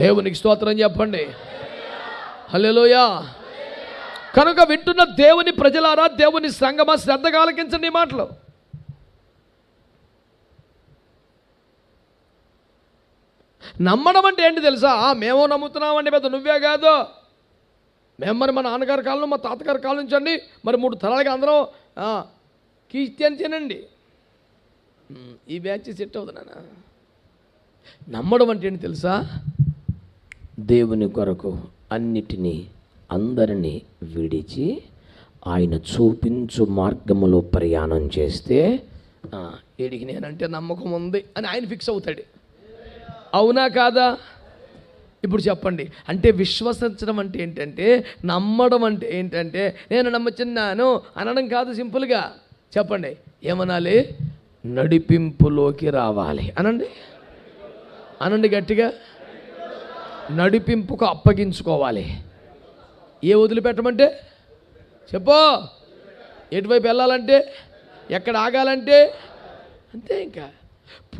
దేవునికి స్తోత్రం చెప్పండి. హలోయా కనుక వింటున్న దేవుని ప్రజలారా దేవుని సంగమ శ్రద్ధగా ఆలకించండి ఈ మాటలు. నమ్మడం అంటే ఏంటి తెలుసా? మేము నమ్ముతున్నామండి పెద్ద నువ్వే కాదు. మేము మరి మా నాన్నగారి కాలం మా తాతగారి కాలం నుంచి అండి మరి మూడు తరాలకి అందరం క్రిస్టియన్సేనండి తినండి. ఈ బ్యాచ్ సెట్ అవుతున్నానా నమ్మడం అంటే ఏంటి తెలుసా? దేవుని కొరకు అన్నిటినీ అందరినీ విడిచి ఆయన చూపించు మార్గములో ప్రయాణం చేస్తే వీడికి నేనంటే నమ్మకం ఉంది అని ఆయన ఫిక్స్ అవుతాడు. అవునా కాదా? ఇప్పుడు చెప్పండి. అంటే విశ్వసించడం అంటే ఏంటంటే నమ్మడం అంటే ఏంటంటే నేను నమ్ముచున్నాను అనడం కాదు సింపుల్గా. చెప్పండి. ఏమనాలి? నడిపింపులోకి రావాలి. అనండి. అనండి గట్టిగా. నడిపింపుకు అప్పగించుకోవాలి. ఏ వదిలిపెట్టమంటే చెప్పు. ఎటువైపు వెళ్ళాలంటే? ఎక్కడ ఆగాలంటే? అంతే ఇంకా.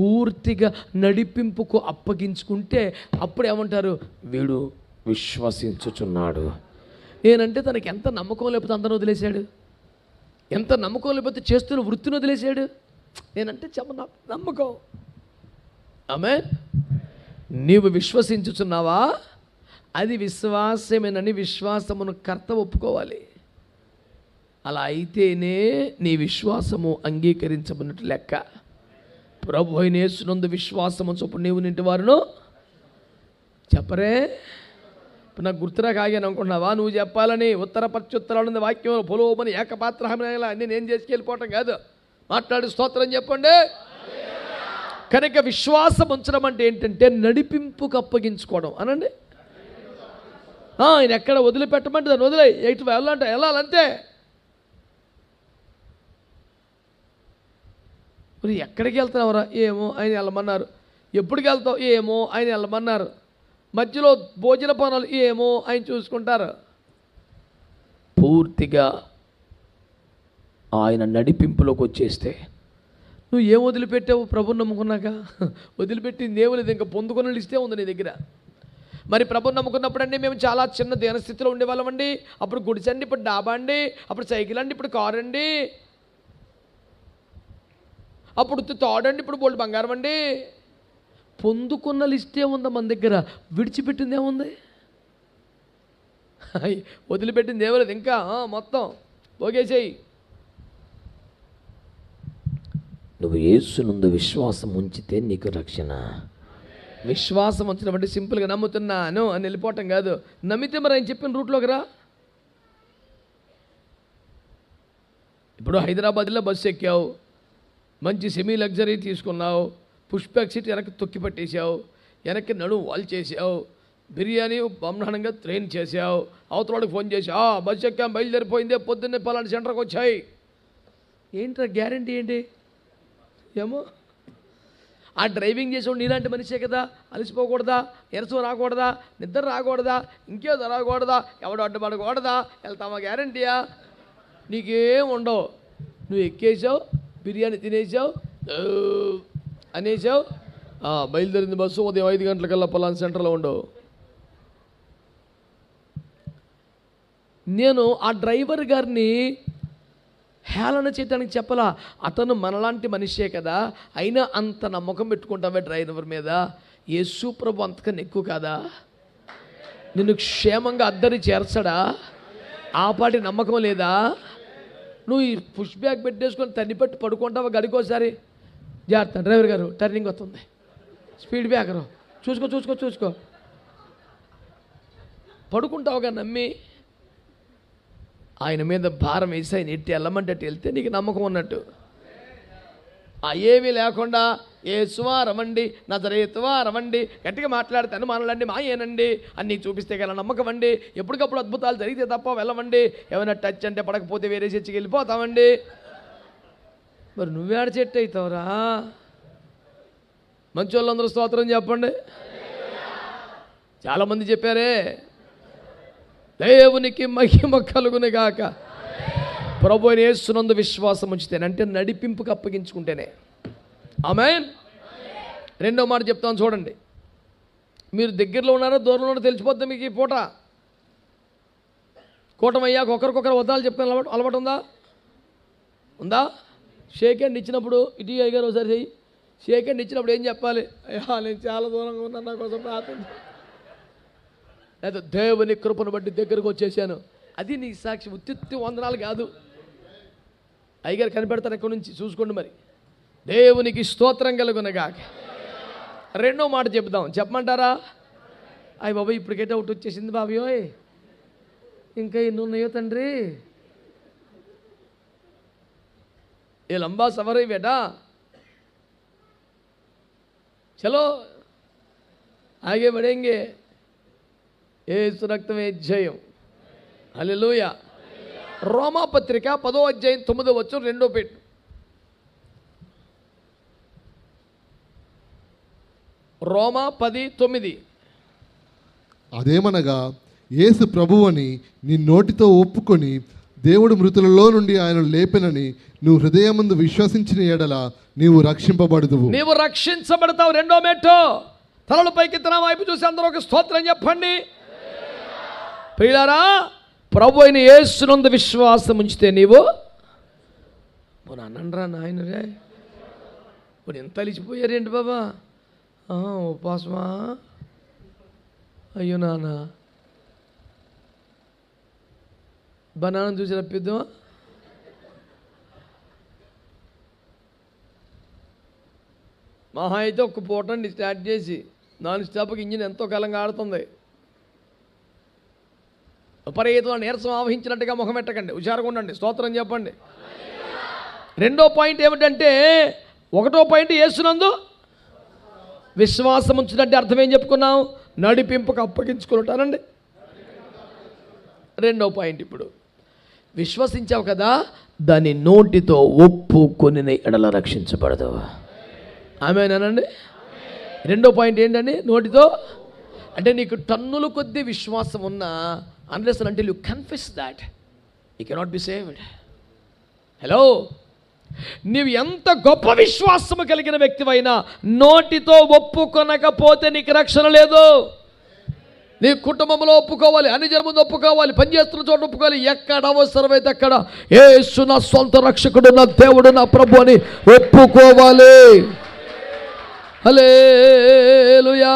పూర్తిగా నడిపింపుకు అప్పగించుకుంటే అప్పుడు ఏమంటారు? వీడు విశ్వసించుచున్నాడు. నేనంటే తనకి ఎంత నమ్మకం లేకపోతే అందరూ వదిలేశాడు? ఎంత నమ్మకం లేకపోతే చేస్తున్న వృత్తిని వదిలేశాడు? నేనంటే చెప్ప నమ్మకం. ఆమె నీవు విశ్వసించుచున్నావా? అది విశ్వాసమేనని విశ్వాసమును కర్త ఒప్పుకోవాలి. అలా అయితేనే నీ విశ్వాసము అంగీకరించబడినట్టు లెక్క. ప్రభు అయిన యేసునందు విశ్వాసము చొప్పుడు నీవు నింటి వారును చెప్పరే? ఇప్పుడు నాకు గుర్తురా ఆగాను అనుకుంటున్నావా? నువ్వు చెప్పాలని ఉత్తర ప్రత్యుత్తరాలు వాక్యం పొలోమని ఏకపాత్రహమైన అన్ని నేను చేసుకెళ్ళిపోవటం కాదు. మాట్లాడి స్తోత్రం చెప్పండి. కనుక విశ్వాసం ఉంచడం అంటే ఏంటంటే నడిపింపుకు అప్పగించుకోవడం. అనండి? ఆయన ఎక్కడ వదిలిపెట్టమంటే దాన్ని వదిలే. ఎటు వెళ్ళాలంటే వెళ్ళాలంతే. మరి ఎక్కడికి వెళ్తున్నావురా? ఏమో ఆయన వెళ్ళమన్నారు. ఎప్పటికి వెళ్తావు? ఏమో ఆయన వెళ్ళమన్నారు. మధ్యలో భోజన పనులు? ఏమో ఆయన చూసుకుంటారు. పూర్తిగా ఆయన నడిపింపులోకి వచ్చేస్తే నువ్వు ఏం వదిలిపెట్టావు? ప్రభు నమ్ముకున్నాక? వదిలిపెట్టింది ఏమీ లేదు. ఇంకా పొందుకున్న లిస్టే ఉంది నీ దగ్గర. మరి ప్రభు నమ్ముకున్నప్పుడు అండి మేము చాలా చిన్న దీనస్థితిలో ఉండేవాళ్ళమండి అప్పుడు గుడిచండి ఇప్పుడు డాబా అండి. అప్పుడు సైకిల్ అండి ఇప్పుడు కారు అండి. అప్పుడు తాడండి ఇప్పుడు బోల్డ్ బంగారం అండి. పొందుకున్న లిస్టే ఉందా మన దగ్గర? విడిచిపెట్టింది ఏముంది? వదిలిపెట్టింది ఏమలేదు ఇంకా మొత్తం. పోగేసేయి నువ్వు యేసునందు విశ్వాసం ఉంచితే నీకు రక్షణ. విశ్వాసం ఉంచడం అంటే సింపుల్గా నమ్ముతున్నాను అని వెళ్ళిపోవటం కాదు. నమ్మితే మరి ఆయన చెప్పిన రూట్లోకి రా. ఇప్పుడు హైదరాబాద్లో బస్సు ఎక్కావు. మంచి సెమీ లగ్జరీ తీసుకున్నావు. పుష్పక్ సీట్ వెనక్కి తొక్కి పట్టేశావు. వెనక్కి నడుము వాల్ చేసావు బిర్యానీ బ్రహ్మాండంగా ట్రైన్ చేసావు అవతలవాడికి ఫోన్ చేసి "ఆ, బస్సు ఎక్కాం బయలుదేరిపోయిందే పొద్దున్నే పలాంటి సెంటర్కి వచ్చాయి. ఏంట్రా గ్యారంటీ ఏంటి? ఏమో? ఆ డ్రైవింగ్ చేసేవాడు నీలాంటి మనిషే కదా అలసిపోకూడదా ఎరసు రాకూడదా నిద్ర రాకూడదా ఇంకేదో రాకూడదా ఎవడు అడ్డుపడకూడదా వెళ్తామా గ్యారంటీయా? నీకేం ఉండవు. నువ్వు ఎక్కేసావు బిర్యానీ తినేసావు అనేసావు బయలుదేరింది బస్సు ఉదయం ఐదు గంటలకల్లా పలానా సెంటర్లో ఉండవు. నేను ఆ డ్రైవర్ గారిని హేళన చేయడానికి చెప్పలా. అతను మనలాంటి మనిషే కదా. అయినా అంత నమ్మకం పెట్టుకుంటావే డ్రైవర్ మీద. యేసు ప్రభు అంతకన్నా ఎక్కువ కాదా? నిన్ను క్షేమంగా అద్దరి చేర్చడా? ఆ పాటి నమ్మకం లేదా? నువ్వు ఈ పుష్ బ్యాగ్ పెట్టేసుకొని తన్ని పెట్టి పడుకుంటావా గడికోసారి? జాగ్రత్త డ్రైవర్ గారు టర్నింగ్ వస్తుంది. స్పీడ్ బ్రేకరు చూసుకో చూసుకో చూసుకో. పడుకుంటావుగా నమ్మి. ఆయన మీద భారం వేసి ఆయన ఎట్టి వెళ్ళమంటే వెళ్తే నీకు నమ్మకం ఉన్నట్టు. ఆ ఏమీ లేకుండా ఏ సువా రవండి నజరేతువా రమండి గట్టిగా మాట్లాడితే అనుమానాలండి మాయేనండి అన్నీ చూపిస్తే గల నమ్మకం అండి ఎప్పటికప్పుడు అద్భుతాలు జరిగితే తప్ప వెళ్ళమండి ఏమైనా టచ్ అంటే పడకపోతే వేరే చర్చికి వెళ్ళిపోతామండి. మరి నువ్వేడ చెట్టు అవుతావురా మంచి వాళ్ళందరూ స్తోత్రం చెప్పండి. చాలామంది చెప్పారే దేవునికి మహిమ కలుగునిగాక ప్రభు నేస్తున్నందు విశ్వాసం ఉంచితేనే అంటే నడిపింపుకు అప్పగించుకుంటేనే. ఆమె రెండో మాట చెప్తాను చూడండి. మీరు దగ్గరలో ఉన్నారో దూరంలో ఉన్నారో తెలిసిపోద్ది మీకు ఈ పూట? కూటమయ్యాక ఒకరికొకరు వదనాలు చెప్పుకునే అలవాటు అలవాటు ఉందా? ఉందా? షేక్ హ్యాండ్ ఇచ్చినప్పుడు ఇటు అయ్యారు ఒకసారి చెయ్యి. షేక్ హ్యాండ్ ఇచ్చినప్పుడు ఏం చెప్పాలి? అయ్యా నేను చాలా దూరంగా ఉన్నాను నా కోసం ప్రార్థన లేదా దేవుని కృపను బట్టి దగ్గరకు వచ్చేసాను. అది నీ సాక్షి ఉత్తి వందనాలు కాదు. అయ్యగారు కనిపెడతారు ఎక్కడి నుంచి చూసుకోండి మరి. దేవునికి స్తోత్రం కలుగునగాక. రెండో మాట చెప్దాం చెప్పమంటారా? అయ్యి బాబా ఇప్పటికైతే ఒకటి వచ్చేసింది బాబోయ్ ఇంకా ఎన్ని ఉన్నాయో తండ్రి? ఏ లంబా సవరై బేటా చలో. ఆగే పడేంగే. ఏసు రక్తమే జయం. హల్లెలూయా. రోమా పత్రిక పదో అధ్యాయం తొమ్మిదో వచ్చు రెండో పెట్టు రోమా పది తొమ్మిది. అదేమనగా యేసు ప్రభువని నీ నోటితో ఒప్పుకొని దేవుడు మృతులలో నుండి ఆయన లేపెనని నువ్వు హృదయమందు విశ్వసించిన ఎడల నీవు రక్షింపబడుదువు. నీవు రక్షించబడతావు రెండో మెట్టు తలలు పైకెత్తిన వైపు చూసి అందరూ ఒక స్తోత్రం చెప్పండి. ప్రియులారా ప్రభు అయిన యేసునందు విశ్వాసం ఉంచితే నీవు పోనీ అనండ్రా నాయన రే. ఇప్పుడు ఎంత అలిచిపోయారేంటి బాబా? ఆ, ఉపవాసమా అయ్యో నాన్న. బనానం చూసి రప్పిద్దామా? మహా అయితే ఒక్క పూటండి స్టార్ట్ చేసి నాన్ స్టాప్కి ఇంజిన్ ఎంతో కాలంగా ఆడుతుంది. విపరీతమైన నీరసం ఆవహించినట్టుగా ముఖం పెట్టకండి. హుషారుగా ఉండండి. స్తోత్రం చెప్పండి. రెండో పాయింట్ ఏమిటంటే ఒకటో పాయింట్ వేస్తున్నందు విశ్వాసం ఉంచినట్టు అర్థం ఏం చెప్పుకున్నాం? నడిపింపుకు అప్పగించుకుంటానండి రెండో పాయింట్ ఇప్పుడు. విశ్వసించావు కదా దాని నోటితో ఒప్పుకొని ఎడల రక్షించబడదు. ఆమెనండి రెండో పాయింట్ ఏంటండి? నోటితో? అంటే నీకు టన్నుల కొద్దీ విశ్వాసం ఉన్నా అన్లెస్ అంటే you confess that you cannot be saved hello నీవు ఎంత గొప్ప విశ్వాసము కలిగిన వ్యక్తివైనా నోటితో ఒప్పుకొనకపోతే నీకు రక్షణ లేదు. నీ కుటుంబంలో ఒప్పుకోవాలి అన్ని జన ఒప్పుకోవాలి పనిచేస్తున్న చోట ఒప్పుకోవాలి. ఎక్కడ అవసరమైతే అక్కడ ఏసు నా సొంత రక్షకుడు నా దేవుడు నా ప్రభు అని ఒప్పుకోవాలి. హలేలుయా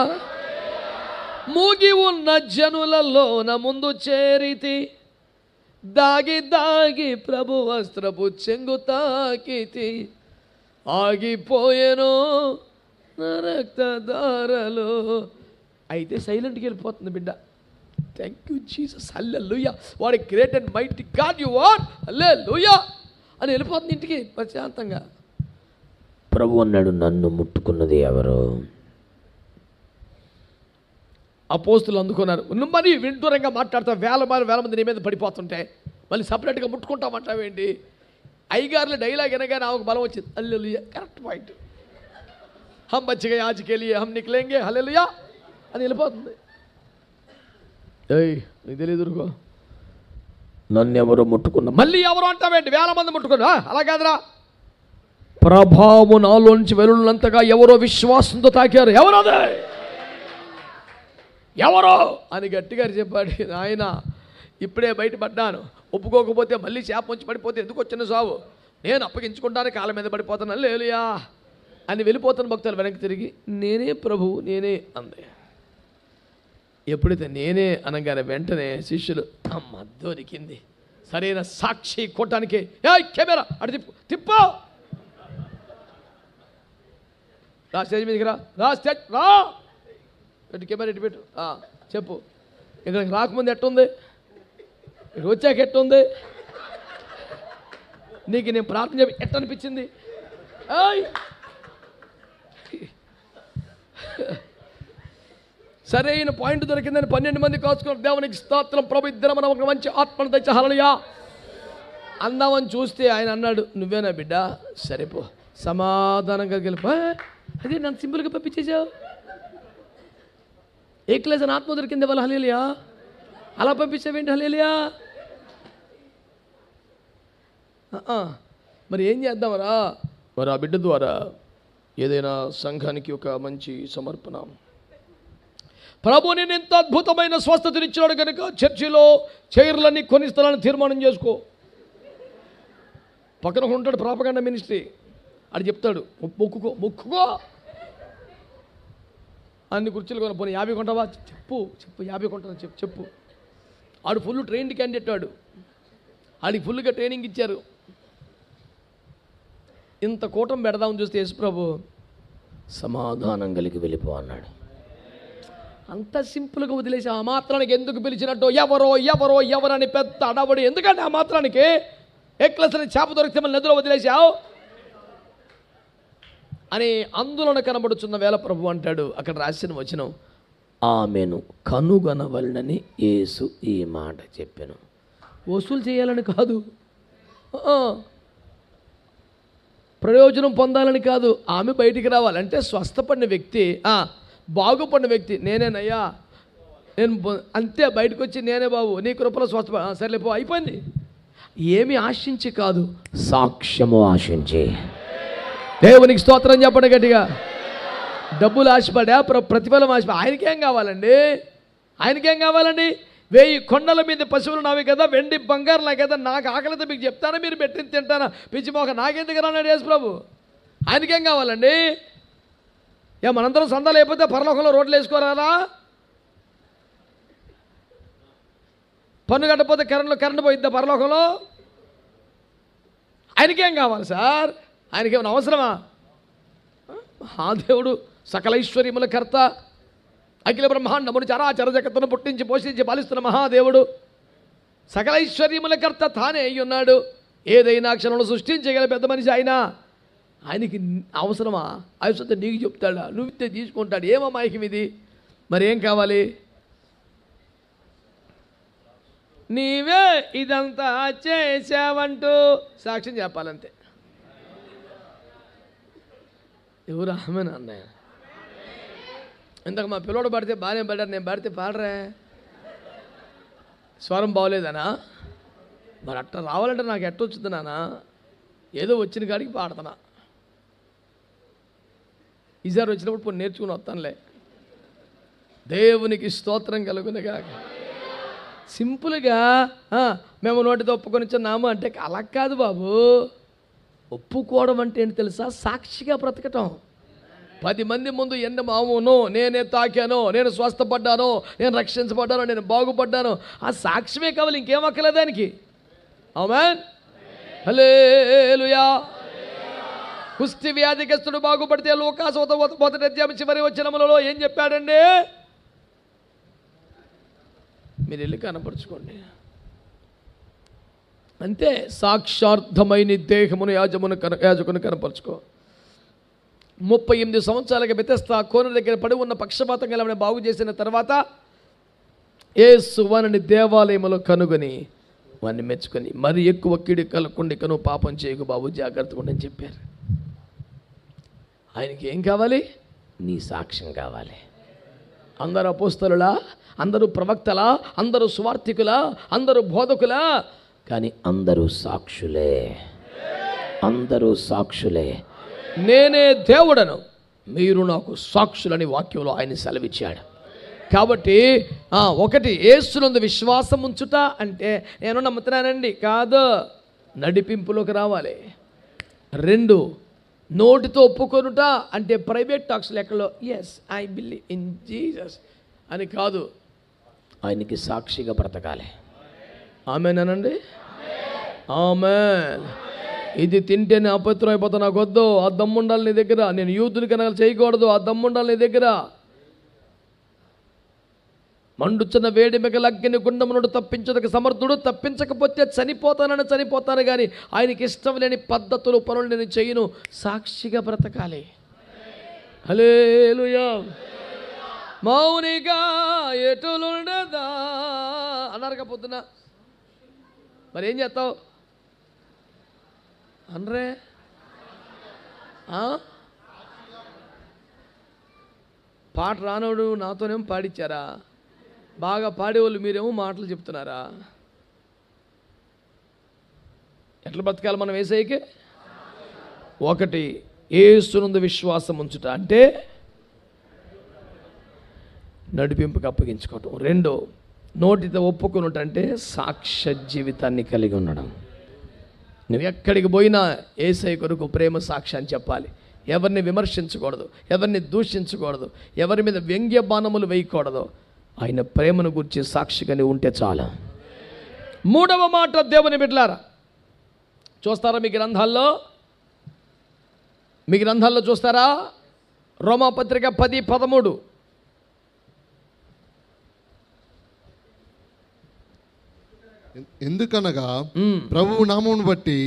మూగి ఉన్న జనులలోన ముందు చేరితి. దాగి దాగి ప్రభు వస్త్రపు చెంగు తాకితి. ఆగిపోయేను రక్తదారలు అయితే సైలెంట్కి వెళ్ళిపోతుంది బిడ్డ. Thank you Jesus alleluia వాడి great and might God you what alleluia అని వెళ్ళిపోతుంది ఇంటికి ప్రశాంతంగా. ప్రభు అన్నాడు నన్ను ముట్టుకున్నది ఎవరు? అపోస్తులు అందుకున్నారు. నువ్వు మరి వింటూరంగా మాట్లాడతా వేల మంది వేల మంది నీ మీద పడిపోతుంటే. మళ్ళీ సపరేట్గా ముట్టుకుంటామంటావేంటి అయ్యగారుల డైలాగ్ అనగానే ఆమెకు బలం వచ్చింది. అల్లెలుయ్య. కరెక్ట్ పాయింట్ హమ్ బచ్చిగా యాజకెళ్ళి హమ్ నిక్లేంగే హలెలుయా అని వెళ్ళిపోతుంది. ఏయ్ నీకు తెలియదు నన్ను ఎవరు ముట్టుకున్నా మళ్ళీ ఎవరు అంటావేంటి వేల మంది ముట్టుకున్నా అలా కాదురా. ప్రభావం నాలోంచి వెలుళ్ళంతగా ఎవరో విశ్వాసంతో తాకారు. ఎవరు ఎవరో? అని గట్టిగా చెప్పాడు ఆయన ఇప్పుడే బయటపడ్డాను. ఒప్పుకోకపోతే మళ్ళీ చేప ఉంచి పడిపోతే ఎందుకు వచ్చిన సావు? నేను అప్పగించుకుంటాను కాళ్ళ మీద పడిపోతాను లేలుయా. అని వెళ్ళిపోతున్న భక్తులు వెనక్కి తిరిగి నేనే ప్రభువు నేనే అంది. ఎప్పుడైతే నేనే అనగానే వెంటనే శిష్యులు అమ్మ దొరికింది. సరైన సాక్షి కొట్టడానికి. ఏ కెమెరా అటు తిప్పు తిప్పు. రా స్టేజ్ మీదకి రా రా స్టేజ్ రా. పెట్టు కెమెరా ఇటు పెట్టు. చెప్పు. ఇక్కడికి రాకముందు ఎట్టుంది? ఇక్కడ వచ్చాక ఎట్టుంది? నీకు నేను ప్రార్థన చెప్పి ఎట్ట అనిపించింది సరైన పాయింట్ దొరికిందని పన్నెండు మంది కాచుకున్న దేవునికి స్తోత్రం. ప్రభు ఇద్దరం మనం ఒక మంచి ఆత్మను తెచ్చహలయా అందామని చూస్తే ఆయన అన్నాడు నువ్వేనా బిడ్డ? సరిపో సమాధానంగా గెలిపా. అదే నన్ను సింపుల్గా పంపించేసావు ఏకలేసిన ఆత్మ దొరికింది వాళ్ళ హలేలియా అలా పంపించేవేంటి హలేలియా ఆ, మరి ఏం చేద్దామరా మరి ఆ బిడ్డ ద్వారా ఏదైనా సంఘానికి ఒక మంచి సమర్పణ ప్రభు నేను ఎంత అద్భుతమైన స్వస్థతనిచ్చాడు కనుక చర్చిలో చైర్లన్నీ కొనిస్తానని తీర్మానం చేసుకో పక్కన ఉంటాడు ప్రాపగండ మినిస్ట్రీ అని చెప్తాడు మొక్కుకో మొక్కుకో అన్ని కుర్చీలు కొన పోనీ యాభై కొంటావా? చెప్పు చెప్పు యాభై కొంటాను చెప్పు చెప్పు. ఆడు ఫుల్ ట్రైన్డ్ క్యాండిడేట్ వాడు ఆడికి ఫుల్గా ట్రైనింగ్ ఇచ్చారు. ఇంత కూటం పెడదామని చూస్తే యేసుప్రభు సమాధానం కలిగి వెళ్ళిపో అన్నాడు. అంత సింపుల్గా వదిలేసి ఆ మాత్రానికి ఎందుకు పిలిచినట్టు? ఎవరో ఎవరో ఎవరని పెద్ద అడవడి. ఎందుకంటే ఆ మాత్రానికి ఎక్లసని చేప దొరికితే మళ్ళీ నదిలో వదిలేసావు? అని ఆందోళన కనబడుచున్న వేళ ప్రభు అంటాడు అక్కడ రాసిన వచనం ఆమెను కనుగొనవలనని యేసు ఈ మాట చెప్పాను. వసూలు చేయాలని కాదు. ప్రయోజనం పొందాలని కాదు. ఆమె బయటికి రావాలంటే స్వస్థపడిన వ్యక్తి బాగుపడిన వ్యక్తి నేనేనయ్యా నేను అంతే బయటకు వచ్చి నేనే బాబు నీ కృపలో స్వస్థ ఆ, పో అయిపోయింది. ఏమి ఆశించి కాదు. సాక్ష్యము ఆశించి. దేవునికి స్తోత్రం చెప్పండి గట్టిగా. డబ్బులు ఆశపడా ప్ర ప్రతిఫలం ఆశ ఆయనకేం కావాలండి? ఆయనకేం కావాలండి? వెయ్యి కొండల మీద పశువులు నావి కదా వెండి బంగారు నా కదా నాకు ఆకలితో మీకు చెప్తానా? మీరు పెట్టింది తింటానా? పిచ్చి మోక నాకెందుకు రాన్నాడు యేసు ప్రభు? ఆయనకేం కావాలండి? ఏ మనందరం సందాలు అయిపోతే పరలోకంలో రోడ్లు వేసుకోరారా పన్ను కట్టపోతే కరెంట్లో కరెంట్ పోయిద్దా పరలోకంలో? ఆయనకేం కావాలి సార్? ఆయనకేమైనా అవసరమా? మహాదేవుడు సకల కర్త అఖిల బ్రహ్మాండమును చరాచర జగత్తును పుట్టించి పోషించి పాలిస్తున్న మహాదేవుడు. సకలైశ్వర్యముల కర్త తానే అయి ఉన్నాడు. ఏదైనా క్షణంలో సృష్టించగల పెద్ద మనిషి ఆయన. ఆయనకి అవసరమా? అవసరం నీకు చెప్తాడా? నువ్వు తీసుకుంటాడు. ఏమో మాయకం ఇది మరి ఏం కావాలి? నీవే ఇదంతా చేసావంటూ సాక్ష్యం చెప్పాలంతే. ఎవరు ఆమెను అన్నాయన ఇంతకు మా పిల్లోడు పడితే బాగానే పడ్డారు నేను పడితే పాడరే. స్వరం బాగోలేదనా? మరి అట్లా రావాలంటే నాకు ఎట్ట వచ్చింది నానా ఏదో వచ్చిన కాడికి పాడుతున్నా ఈసారి వచ్చినప్పుడు కొన్ని నేర్చుకుని వస్తానులే. దేవునికి స్తోత్రం కలుగునగా సింపుల్గా మేము నోటితో ఒప్పుకొని నాము అంటే అలా కాదు బాబు. ఒప్పుకోవడం అంటే ఏంటి తెలుసా? సాక్షిగా బ్రతకటం. పది మంది ముందు ఎన్న మామును నేనే తాకాను నేను స్వస్థపడ్డాను నేను రక్షించబడ్డాను నేను బాగుపడ్డాను ఆ సాక్ష్యమే కావాలి ఇంకేం అక్కర్లేదు దానికి. ఆమెన్? హలేలుయా కుష్టి వ్యాధిగ్రస్తుడు బాగుపడితే లోకాసు మొదటి అధ్యాయం చివరి వచ్చినములలో ఏం చెప్పాడండి? మీరు వెళ్ళి కనపరుచుకోండి. అంతే సాక్షార్థమైన దేహమును యాజమును కన యాజకును కనపరుచుకో. ముప్పై ఎనిమిది సంవత్సరాలుగా బెతస్తా కోన దగ్గర పడి ఉన్న పక్షపాతం గలవని బాగు చేసిన తర్వాత ఏ సువాని దేవాలయంలో కనుగొని వాడిని మెచ్చుకొని మరి ఎక్కువ కిడి కలగకుండా కను పాపం చేయకు బాబు జాగ్రత్తగా ఉండని చెప్పారు. ఆయనకి ఏం కావాలి? నీ సాక్ష్యం కావాలి. అందరు అపోస్తలులా అందరూ ప్రవక్తలా అందరూ సువార్థికులా అందరూ బోధకులా కానీ అందరూ సాక్షులే. అందరూ సాక్షులే. నేనే దేవుడను. మీరు నాకు సాక్షులని వాక్యంలో ఆయన సెలవిచ్చాడు. కాబట్టి ఒకటి ఏసునందు విశ్వాసం ఉంచుట అంటే నేను నమ్ముతున్నానండి కాదు నడిపింపులోకి రావాలి. రెండు నోటితో ఒప్పుకొనుట అంటే ప్రైవేట్ టాక్స్ లెక్కలో yes I believe in Jesus అని కాదు ఆయనకి సాక్షిగా బ్రతకాలి. ఆమెనండి ఆమె ఇది తింటేనే అపవిత్రం అయిపోతా నాకు వద్దు. ఆ దమ్ముండాలి నీ దగ్గర. నేను యూత్ని కనుక చేయకూడదు. ఆ దమ్ముండాలి నీ దగ్గర. మండుచున్న వేడి మిగలగ్గిని గుండమునుడు తప్పించదకు సమర్థుడు. తప్పించకపోతే చనిపోతానని చనిపోతాను కానీ ఆయనకి ఇష్టం లేని పద్ధతులు పనులు నేను చేయను. సాక్షిగా బ్రతకాలి. హలేలుయా మౌనిగా ఎటులుండదా? అన్నారు పొద్దున. మరి ఏం చేస్తావు? అనరే? పాట రానోడు నాతోనేమో పాడిచ్చారా? బాగా పాడేవాళ్ళు మీరేమో మాటలు చెప్తున్నారా? ఎట్లా బతకాలి మనం వేసేయకి ఒకటి ఏసునందు విశ్వాసం ఉంచుట. అంటే నడిపింపుకి అప్పగించుకోవటం. రెండో నోటితో ఒప్పుకున్నటంటే సాక్ష్య జీవితాన్ని కలిగి ఉండడం. నువ్వు ఎక్కడికి పోయినా ఏసై కొరకు ప్రేమ సాక్ష్యాన్ని చెప్పాలి. ఎవరిని విమర్శించకూడదు ఎవరిని దూషించకూడదు ఎవరి మీద వ్యంగ్య బాణములు వేయకూడదు. ఆయన ప్రేమను గురించి సాక్షిగానే ఉంటే చాలు. మూడవ మాట దేవుని బిడ్డలారా చూస్తారా మీ గ్రంథాల్లో? మీ గ్రంథాల్లో చూస్తారా? రోమాపత్రిక పది పదమూడు. ఎందుకనగా ప్రభువు నామమును బట్టి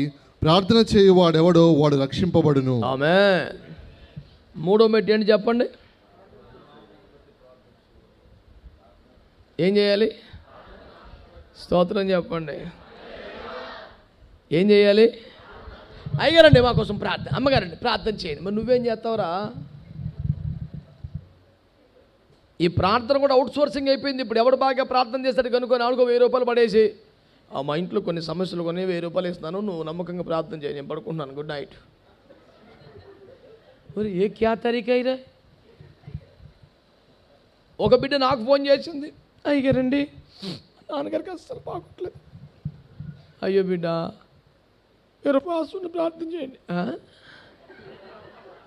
ప్రార్థన చేయువాడెవడో వాడు రక్షింపబడును. ఆమె మూడో మెట్టు ఏంటి చెప్పండి? ఏం చేయాలి? స్తోత్రం చెప్పండి. ఏం చేయాలి? అయ్యగారండి మా కోసం ప్రార్థన అమ్మగారండి ప్రార్థన చేయండి. మరి నువ్వేం చేస్తావురా? ఈ ప్రార్థన కూడా అవుట్ సోర్సింగ్ అయిపోయింది. ఇప్పుడు ఎవడు బాగా ప్రార్థన చేస్తాడు కనుక్కొని ఆడుకో వెయ్యి రూపాయలు పడేసి మా ఇంట్లో కొన్ని సమస్యలు కొని వెయ్యి రూపాయలు ఇస్తున్నాను నువ్వు నమ్మకంగా ప్రార్థన చేయి నేను పడుకుంటున్నాను. గుడ్ నైట్ మరి ఏ క్యా తరీకా ఇదే ఒక బిడ్డ నాకు ఫోన్ చేసింది. అయ్యారండి నాన్నగారికి అస్సలు బాగోట్లేదు. అయ్యో బిడ్డ మీరు పాసుని ప్రార్థన చేయండి?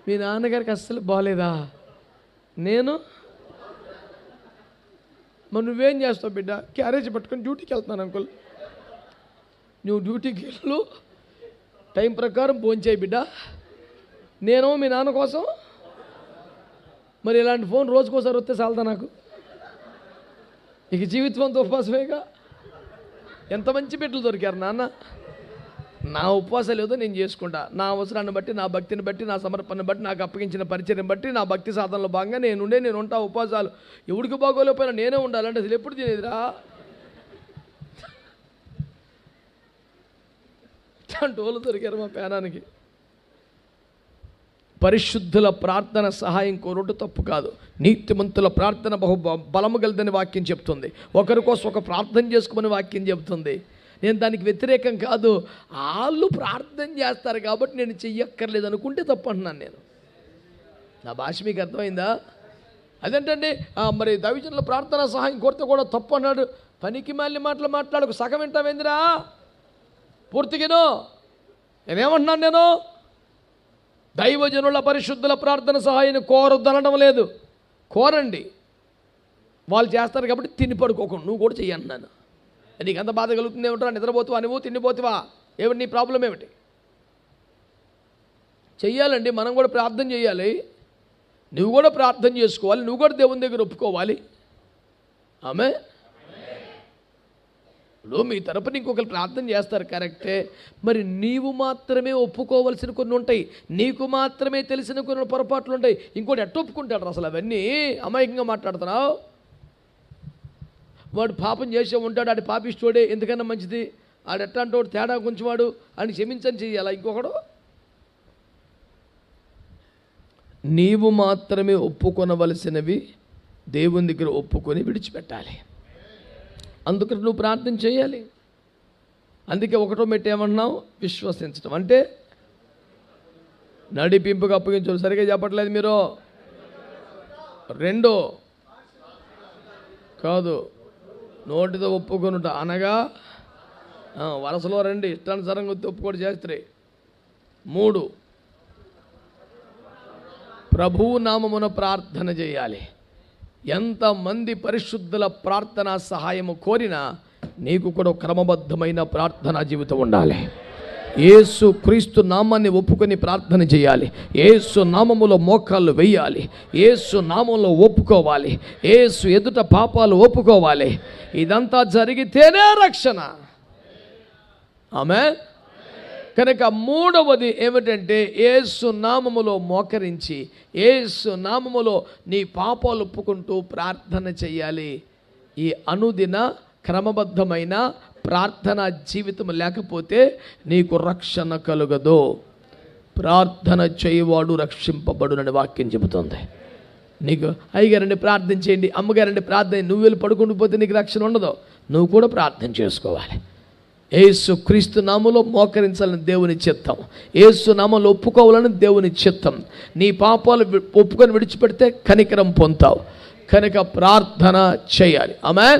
మీ నాన్నగారికి అస్సలు బాగాలేదా నేను? మరి నువ్వేం చేస్తావు బిడ్డ? క్యారేజ్ పట్టుకొని డ్యూటీకి వెళ్తున్నాను అంకుల్. నువ్వు డ్యూటీకి వెళ్ళు. టైం ప్రకారం భోంచేయి బిడ్డ. నేను మీ నాన్న కోసం. మరి ఇలాంటి ఫోన్ రోజుకోసారి వస్తే చాలదా నాకు? ఇక జీవితం ఉపవాసమేగా? ఎంత మంచి బిడ్డలు దొరికారు నాన్న. నా ఉపవాసాలు ఏదో నేను చేసుకుంటా. నా అవసరాన్ని బట్టి నా భక్తిని బట్టి నా సమర్పణను బట్టి నాకు అప్పగించిన పరిచయం బట్టి నా భక్తి సాధనలో భాగంగా నేను ఉండే నేను ఉంటా ఉపవాసాలు. ఎవడికి బాగోలేకపోయినా నేనే ఉండాలంటే అసలు ఎప్పుడు తినేదిరా? టోలు దొరికారు మా పేనానికి. పరిశుద్ధుల ప్రార్థన సహాయం కోరుట తప్పు కాదు. నీతిమంతుల ప్రార్థన బహు బలము గలదని వాక్యం చెప్తుంది. ఒకరి కోసం ఒక ప్రార్థన చేసుకోమని వాక్యం చెప్తుంది. నేను దానికి వ్యతిరేకం కాదు. వాళ్ళు ప్రార్థన చేస్తారు కాబట్టి నేను చెయ్యక్కర్లేదు అనుకుంటే తప్పు అంటున్నాను నేను. నా భాష మీకు అర్థమైందా? అదేంటండి మరి దైవజనుల ప్రార్థన సహాయం కోరితే కూడా తప్పు అన్నాడు. పనికి మళ్ళీ మాటలు మాట్లాడకు సగం వింటామేందిరా పూర్తిగాను? నేనేమంటున్నాను నేను? దైవజనుల పరిశుద్ధుల ప్రార్థన సహాయాన్ని కోరొద్దనడం లేదు. కోరండి. వాళ్ళు చేస్తారు కాబట్టి తిని పడుకోకుండా. నువ్వు కూడా చెయ్యి అన్నాను. నీకు అంత బాధ కలుగుతుంది ఏమిట్రా? నిద్రపోతువా నువ్వు? తిండిపోతువా? ఏమిటి నీ ప్రాబ్లం ఏమిటి? చెయ్యాలండి. మనం కూడా ప్రార్థన చేయాలి నువ్వు కూడా ప్రార్థన చేసుకోవాలి. నువ్వు కూడా దేవుని దగ్గర ఒప్పుకోవాలి. ఆమె ఇప్పుడు మీ తరపున ఇంకొకరు ప్రార్థన చేస్తారు కరెక్టే మరి నీవు మాత్రమే ఒప్పుకోవలసిన కొన్ని ఉంటాయి. నీకు మాత్రమే తెలిసిన కొన్ని పొరపాట్లు ఉంటాయి. ఇంకోటి ఎట్ట ఒప్పుకుంటాడు అసలు అవన్నీ? అమాయకంగా మాట్లాడుతున్నావు? వాడు పాపం చేసే ఉంటాడు ఆడి పాపిస్తోడే ఎందుకన్నా మంచిది? ఆడు ఎట్లాంటి వాడు? తేడా కొంచెం వాడు అని క్షమించని చెయ్యాలా ఇంకొకడు? నీవు మాత్రమే ఒప్పుకొనవలసినవి దేవుని దగ్గర ఒప్పుకొని విడిచిపెట్టాలి. అందుకని నువ్వు ప్రార్థన చేయాలి. అందుకే ఒకటో మెట్టు ఏమంటున్నావు? విశ్వసించడం అంటే నడిపింపుగా అప్పగించాలి సరిగా చెప్పట్లేదు మీరు. రెండో కాదు నోటితో ఒప్పుకొనుట. అనగా వరసలో రండి. ఇష్టానుసారంగా వస్తే ఒప్పుకోడు చేస్తే మూడు ప్రభువు నామమున ప్రార్థన చేయాలి. ఎంతమంది పరిశుద్ధుల ప్రార్థన సహాయము కోరినా నీకు కూడా క్రమబద్ధమైన ప్రార్థనా జీవితం ఉండాలి. ఏసు క్రీస్తు నామాన్ని ఒప్పుకొని ప్రార్థన చేయాలి. ఏసు నామములో మోకాళ్ళు వెయ్యాలి ఏసు నామంలో ఒప్పుకోవాలి. ఏసు ఎదుట పాపాలు ఒప్పుకోవాలి. ఇదంతా జరిగితేనే రక్షణ. ఆమె కనుక మూడవది ఏమిటంటే ఏసు నామములో మోకరించి ఏసు నామములో నీ పాపాలు ఒప్పుకుంటూ ప్రార్థన చేయాలి. ఈ అనుదిన క్రమబద్ధమైన ప్రార్థన జీవితం లేకపోతే నీకు రక్షణ కలుగదు. ప్రార్థన చేయవాడు రక్షింపబడునని వాక్యం చెబుతుంది. నీకు అయ్యగారండి ప్రార్థన చేయండి అమ్మగారండి ప్రార్థన నువ్వు వెళ్ళి పడుకుంటూ పోతే నీకు రక్షణ ఉండదు. నువ్వు కూడా ప్రార్థన చేసుకోవాలి. ఏసు క్రీస్తు నామలో మోకరించాలని దేవుని చిత్తం. ఏసు నామంలో ఒప్పుకోవాలని దేవుని చిత్తం. నీ పాపాలు ఒప్పుకొని విడిచిపెడితే కనికరం పొందావు కనుక ప్రార్థన చేయాలి. ఆమె